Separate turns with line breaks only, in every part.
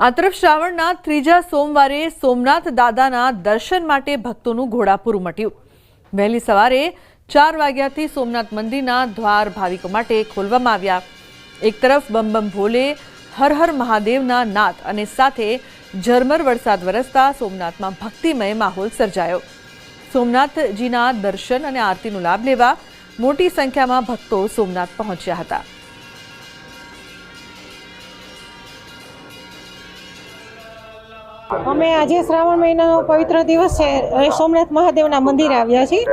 આ તરફ શ્રાવણના ત્રીજા સોમવારે સોમનાથ દાદાના દર્શન માટે ભક્તોનું ઘોડાપુરું ઉમટ્યું. વહેલી સવારે ચાર વાગ્યાથી સોમનાથ મંદિરના દ્વાર ભાવિકો માટે ખોલવામાં આવ્યા. એક તરફ બમ બમ ભોલે, હર હર મહાદેવના નાદ અને સાથે ઝરમર વરસાદ વરસતા સોમનાથમાં ભક્તિમય માહોલ સર્જાયો. સોમનાથજીના દર્શન અને આરતીનો લાભ લેવા મોટી સંખ્યામાં ભક્તો સોમનાથ પહોંચ્યા હતા.
અમે આજે શ્રાવણ મહિનાનો પવિત્ર દિવસ છે. સોમનાથ મહાદેવના મંદિરે આવ્યા છીએ.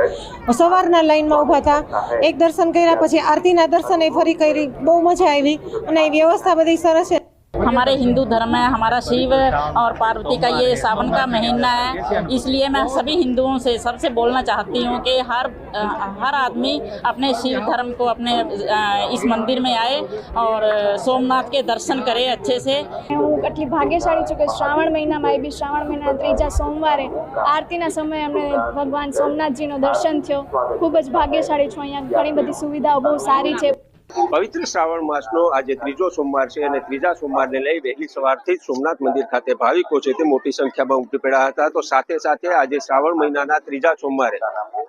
સવારના લાઈનમાં ઊભા હતા. એક દર્શન કર્યા, પછી આરતીના દર્શન એ ફરી કરી. બહુ મજા આવી અને એ વ્યવસ્થા બધી સરસ છે.
हमारे हिंदू धर्म है हमारा शिव और पार्वती का ये सावन का महीना है इसलिए मैं सभी हिंदुओं से सबसे बोलना चाहती हूँ कि हर अ, हर आदमी अपने शिव धर्म को अपने अ, इस मंदिर में आए और सोमनाथ के दर्शन करे अच्छे से
હું એટલી ભાગ્યશાળી છું કે શ્રાવણ મહિનામાં એ બી શ્રાવણ મહિના ત્રીજા સોમવારે આરતીના સમયે અમને ભગવાન સોમનાથજીનો દર્શન થયો ખૂબ જ ભાગ્યશાળી છું અહીંયા ઘણી બધી સુવિધાઓ બહુ સારી છે
પવિત્ર શ્રાવણ માસનો આજે ત્રીજો સોમવાર છે અને ત્રીજા સોમવારને લઈ વહેલી સવારથી સોમનાથ મંદિર ખાતે ભાવિકો છે તે મોટી સંખ્યામાં ઉમટી પડ્યા હતા. તો સાથે સાથે આજે શ્રાવણ મહિનાના ત્રીજા સોમવારે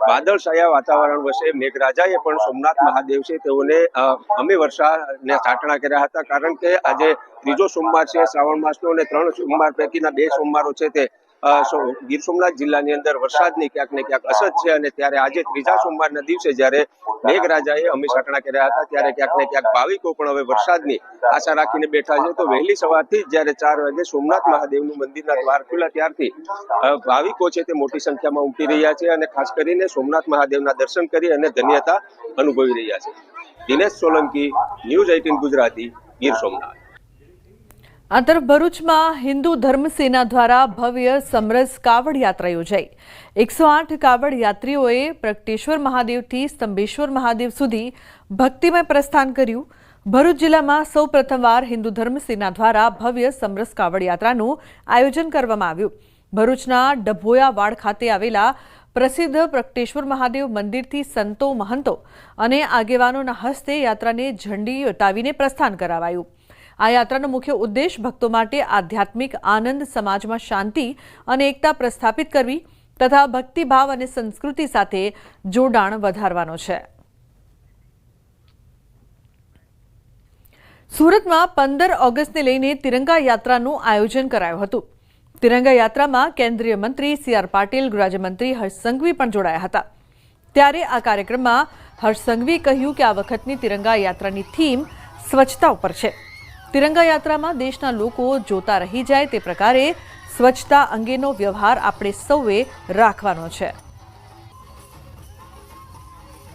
વાદળછાયા વાતાવરણ વચ્ચે મેઘરાજાએ પણ સોમનાથ મહાદેવ છે તેઓને અમે વર્ષાને ચાટણા કર્યા હતા. કારણ કે આજે ત્રીજો સોમવાર છે શ્રાવણ માસનો અને ત્રણ સોમવાર પૈકીના બે સોમવારો છે તે ગીર સોમનાથ જિલ્લાની અંદર વરસાદની ક્યાંક ને ક્યાંક અસર છે અને ત્યારે આજે ત્રીજા સોમવારના દિવસે જ્યારે મેઘરાજાએ અમી સાટણા કર્યા હતા, ત્યારે ક્યાંક ને ક્યાંક ભાવિકો પણ હવે વરસાદની આશા રાખીને બેઠા છે. તો વહેલી સવારથી જ જ્યારે ચાર વાગે સોમનાથ મહાદેવનું મંદિરના દ્વાર ખુલ્લા, ત્યારથી ભાવિકો છે તે મોટી સંખ્યામાં ઉમટી રહ્યા છે અને ખાસ કરીને સોમનાથ મહાદેવના દર્શન કરી અને ધન્યતા અનુભવી રહ્યા છે. Dinesh Solanki, news eighteen Gujarati, Gir Somnath.
આ ભરૂચમાં હિન્દુ ધર્મ સેના દ્વારા ભવ્ય સમરસ કાવડ યાત્રા યોજાઈ. એકસો આઠ કાવડ યાત્રીઓએ પ્રગટેશ્વર મહાદેવથી સ્તંભેશ્વર મહાદેવ સુધી ભક્તિમય પ્રસ્થાન કર્યું. ભરૂચ જિલ્લામાં સૌ પ્રથમવાર હિન્દુ ધર્મ સેના દ્વારા ભવ્ય સમરસ કાવડ યાત્રાનું આયોજન કરવામાં આવ્યું. ભરૂચના ડભોયાવાડ ખાતે આવેલા પ્રસિદ્ધ પ્રગટેશ્વર મહાદેવ મંદિરથી સંતો મહંતો અને આગેવાનોના હસ્તે યાત્રાને ઝંડી ઉતાવીને પ્રસ્થાન કરાવાયું. આ યાત્રાનો મુખ્ય ઉદ્દેશ ભક્તો માટે આધ્યાત્મિક આનંદ, સમાજમાં શાંતિ અને એકતા પ્રસ્થાપિત કરવી તથા ભક્તિભાવ અને સંસ્કૃતિ સાથે જોડાણ વધારવાનો છે. સુરતમાં પંદર ઓગસ્ટને લઈને તિરંગા યાત્રાનું આયોજન કરાયું હતું. તિરંગા યાત્રામાં કેન્દ્રીય મંત્રી સી આર પાટીલ, ગૃહરાજ્યમંત્રી હર્ષ સંઘવી પણ જોડાયા હતા. ત્યારે આ કાર્યક્રમમાં હર્ષ સંઘવી કહ્યું કે આ વખતની તિરંગા યાત્રાની થીમ સ્વચ્છતા ઉપર છે. તિરંગા યાત્રામાં દેશના લોકો જોતા રહી જાય તે પ્રકારે સ્વચ્છતા અંગેનો વ્યવહાર આપણે સૌએ રાખવાનો છે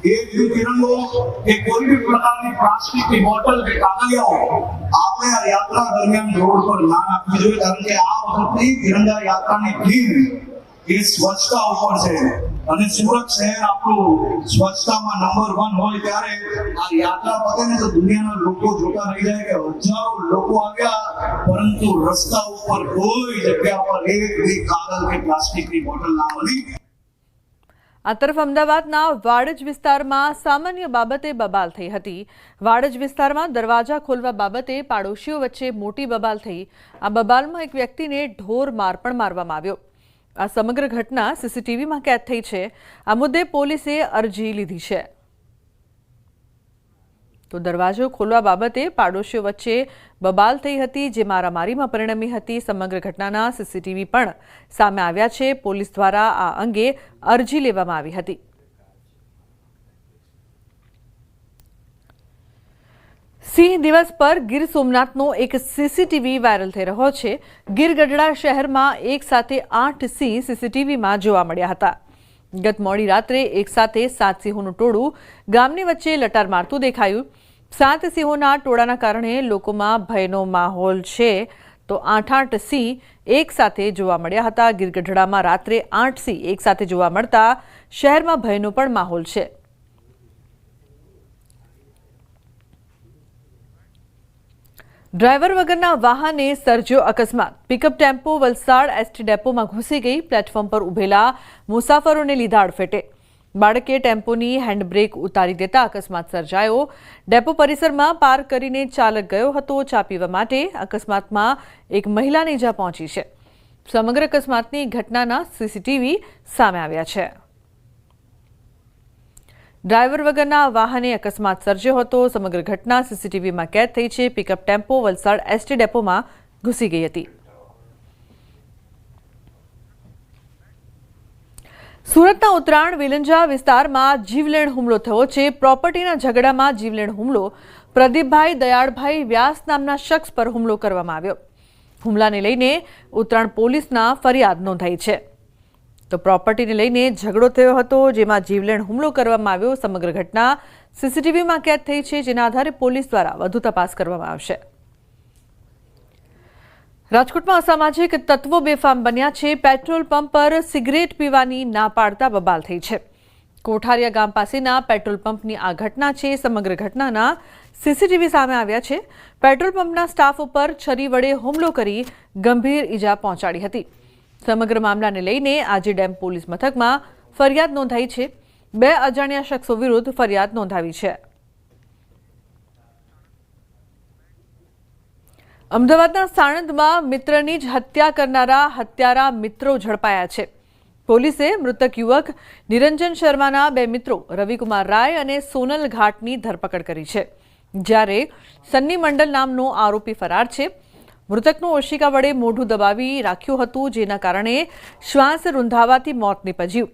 एक भी तिरंगो કે કોઈ भी પ્રકારની પ્લાસ્ટિકની બોટલ કે કાગળિયાઓ આપણે આ યાત્રા દરમિયાન રોડ પર ના નાખવી જોઈએ કારણ કે આ વખતની તિરંગા યાત્રાની થીમ એ સ્વચ્છતા ઉપર છે અને સુરત શહેર આપણું સ્વચ્છતામાં નંબર વન હોય ત્યારે આ યાત્રા પતે ને તો દુનિયાના લોકો જોતા રહી જાય કે હજારો લોકો આવ્યા, પરંતુ રસ્તા ઉપર કોઈ જગ્યા પર એક બી કાગળ કે પ્લાસ્ટિકની બોટલ ના મળી.
આ તરફ અમદાવાદના વાડજ વિસ્તારમાં સામાન્ય બાબતે બબાલ થઈ હતી. વાડજ વિસ્તારમાં દરવાજા ખોલવા બાબતે પાડોશીઓ વચ્ચે મોટી બબાલ થઈ. આ બબાલમાં એક વ્યક્તિને ઢોર માર પણ મારવામાં આવ્યો. આ સમગ્ર ઘટના સીસીટીવીમાં કેદ થઈ છે. આ મુદ્દે પોલીસે અરજી લીધી છે. તો દરવાજો ખોલવા બાબતે પાડોશીઓ વચ્ચે બબાલ થઈ હતી, જે મારામારીમાં પરિણમી હતી. સમગ્ર ઘટનાના સીસીટીવી પણ સામે આવ્યા છે. પોલીસ દ્વારા આ અંગે અરજી લેવામાં આવી હતી. સિંહ દિવસ પર ગીર સોમનાથનો એક સીસીટીવી વાયરલ થઈ રહ્યો છે. ગીર ગઢડા શહેરમાં એક સાથે આઠ સિંહ સીસીટીવીમાં જોવા મળ્યા હતા. ગત મોડી રાત્રે એક સાથે સાત સિંહોનું ટોળું ગામની વચ્ચે લટાર મારતું દેખાયું. સાત સિંહોના ટોળાના કારણે લોકોમાં ભયનો માહોલ છે. તો આઠ આઠ સિંહ એક સાથે જોવા મળ્યા હતા. ગીર ગઢડામાં રાત્રે આઠ સિંહ એક સાથે જોવા મળતા શહેરમાં ભયનો પણ માહોલ છે. ડ્રાઈવર વગરના વાહને સર્જ્યો અકસ્માત. પિકઅપ ટેમ્પો વલસાડ એસટી ડેપોમાં ઘૂસી ગઈ. પ્લેટફોર્મ પર ઉભેલા મુસાફરોને લીધા અડફેટે. બાળકે ટેમ્પોની હેન્ડબ્રેક ઉતારી દેતા અકસ્માત સર્જાયો. ડેપો પરિસરમાં પાર્ક કરીને ચાલક ગયો હતો ચા પીવા માટે. અકસ્માતમાં એક મહિલાને ઇજા પહોંચી છે. સમગ્ર અકસ્માતની ઘટનાના સીસીટીવી સામે આવ્યા છે. ડ્રાઈવર વગરના વાહને અકસ્માત સર્જ્યો હતો. સમગ્ર ઘટના સીસીટીવીમાં કેદ થઈ છે. પિકઅપ ટેમ્પો વલસાડ એસટી ડેપોમાં ઘૂસી ગઈ હતી. સુરતના ઉત્તરાયણ વિલંજા વિસ્તારમાં જીવલેણ હુમલો થયો છે. પ્રોપર્ટીના ઝઘડામાં જીવલેણ હુમલો. પ્રદીપભાઈ દયાળભાઈ વ્યાસ નામના શખ્સ પર હુમલો કરવામાં આવ્યો. હુમલાને લઈને ઉત્તરાયણ પોલીસના ફરિયાદ નોંધાઈ છે. તો પ્રોપર્ટીને લઈને ઝઘડો થયો હતો, જેમાં જીવલેણ હુમલો કરવામાં આવ્યો. સમગ્ર ઘટના સીસીટીવીમાં કેદ થઈ છે, જેના આધારે પોલીસ દ્વારા વધુ તપાસ કરવામાં આવશે. રાજકોટમાં અસામાજિક તત્વો બેફામ બન્યા છે. પેટ્રોલ પંપ પર સિગરેટ પીવાની ના પાડતા બબાલ થઈ છે. કોઠારિયા ગામ પાસેના પેટ્રોલ પંપની આ ઘટના છે. સમગ્ર ઘટનાના સીસીટીવી સામે આવ્યા છે. પેટ્રોલ પંપના સ્ટાફ ઉપર છરી વડે હુમલો કરી ગંભીર ઈજા પહોંચાડી હતી. સમગ્ર મામલાને લઈને આજે ડેમ પોલીસ મથકમાં ફરિયાદ નોંધાઈ છે. બે અજાણ્યા શખ્સો વિરુદ્ધ ફરિયાદ નોંધાવી છે. અમદાવાદના સાણંદમાં મિત્રની જ હત્યા કરનારા હત્યારા મિત્રો ઝડપાયા છે. પોલીસે મૃતક યુવક નિરંજન શર્માના બે મિત્રો રવિકુમાર રાય અને સોનલ ઘાટની ધરપકડ કરી છે. જ્યારે સન્ની મંડલ નામનો આરોપી ફરાર છે મૃતકનું ઓશિકા વડે મોઢું દબાવી રાખ્યું હતું, જેના કારણે શ્વાસ રૂંધાવાથી મોત નીપજ્યું.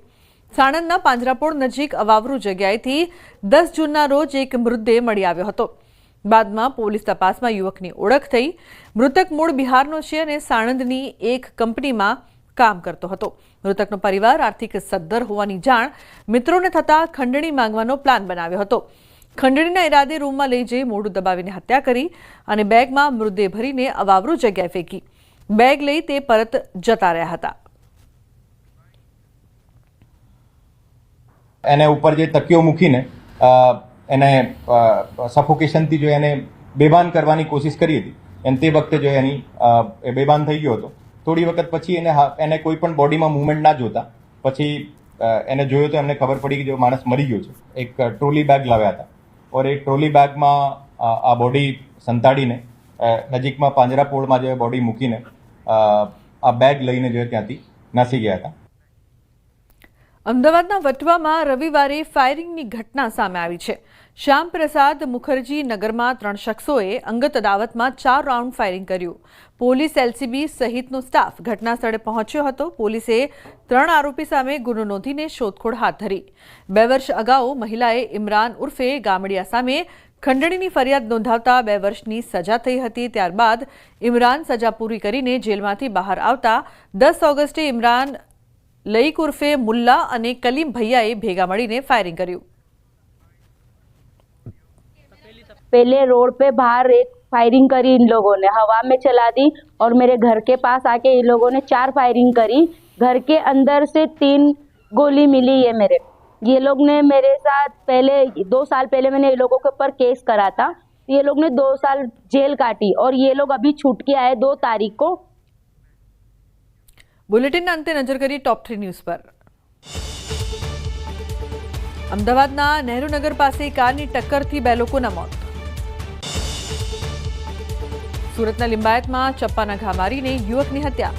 સાણંદના પાંજરાપોળ નજીક અવાવરૂ જગ્યાએથી દસ જૂનના રોજ એક મૃતદેહ મળી આવ્યો હતો. બાદમાં પોલીસ તપાસમાં યુવકની ઓળખ થઈ. મૃતક મૂળ બિહારનો છે અને સાણંદની એક કંપનીમાં કામ કરતો હતો. મૃતકનો પરિવાર આર્થિક સદ્ધર હોવાની જાણ મિત્રોને થતાં ખંડણી માંગવાનો પ્લાન બનાવ્યો હતો. ખંડણીના ઈરાદે રૂમમાં લઈ જઈ મોઢું દબાવીને હત્યા કરી અને બેગમાં મૃતદેહ ભરીને અવાવરૂ જગ્યાએ ફેંકી. બેગ લઈ તે પરત જતા રહ્યા હતા.
એને ઉપર જે તકીઓ મૂકીને એને સફોકેશનથી જો એને બેભાન કરવાની કોશિશ કરી હતી, એમ તે વખતે જો એની બેભાન થઈ ગયો હતો. થોડી વખત પછી એને એને કોઈ પણ બોડીમાં મુવમેન્ટ ના જોતા. પછી એને જોયો તો એમને ખબર પડી કે જો માણસ મરી ગયો છે. એક ટ્રોલી બેગ લાવ્યા હતા. ઓર એક ટ્રોલી બેગમાં આ બોડી સંતાડીને નજીકમાં પાંજરાપોળમાં જે બોડી મૂકીને આ બેગ લઈને જે ત્યાંથી નાસી ગયા હતા.
અમદાવાદના વટવામાં રવિવારે ફાયરિંગની ઘટના સામે આવી છે. શ્યામ પ્રસાદ મુખર્જી નગરમાં ત્રણ શખ્સોએ અંગત અદાવતમાં ચાર રાઉન્ડ ફાયરિંગ કર્યું. પોલીસ એલસીબી સહિતનો સ્ટાફ ઘટના સ્થળે પહોંચ્યો હતો. પોલીસે ત્રણ આરોપી સામે ગુનો નોંધીને શોધખોળ હાથ ધરી. બે વર્ષ અગાઉ મહિલાએ ઇમરાન ઉર્ફે ગામડિયા સામે ખંડણીની ફરિયાદ નોંધાવતા બે વર્ષની સજા થઈ હતી. ત્યારબાદ ઇમરાન સજા પૂરી કરીને જેલમાંથી બહાર આવતા દસ ઓગસ્ટે ઇમરાન લઈક ઉર્ફે મુલ્લા અને કલીમ ભૈયાએ ભેગા મળીને ફાયરિંગ કર્યું.
पहले रोड पे बाहर एक फायरिंग करी इन लोगों ने हवा में चला दी और मेरे घर के पास आके इन लोगों ने चार फायरिंग करी घर के अंदर से तीन गोली मिली है मेरे ये लोग ने मेरे साथ पहले दो साल पहले मैंने ये लोगों के ऊपर केस करा था ये लोग ने दो साल जेल काटी और ये लोग अभी छूट के आए दो तारीख को
બુલેટિનના અંતે નજર કરી ટોપ થ્રી ન્યૂઝ પર અમદાવાદના નહેરુનગર પાસે કારની ટક્કરથી બે લોકોના મોત સુરતના લિંબાયતમાં ચપ્પાના ઘા મારીને યુવકની હત્યા.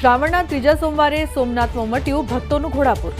શ્રાવણના ત્રીજા સોમવારે સોમનાથમાં મટ્યું ભક્તોનું ઘોડાપુર.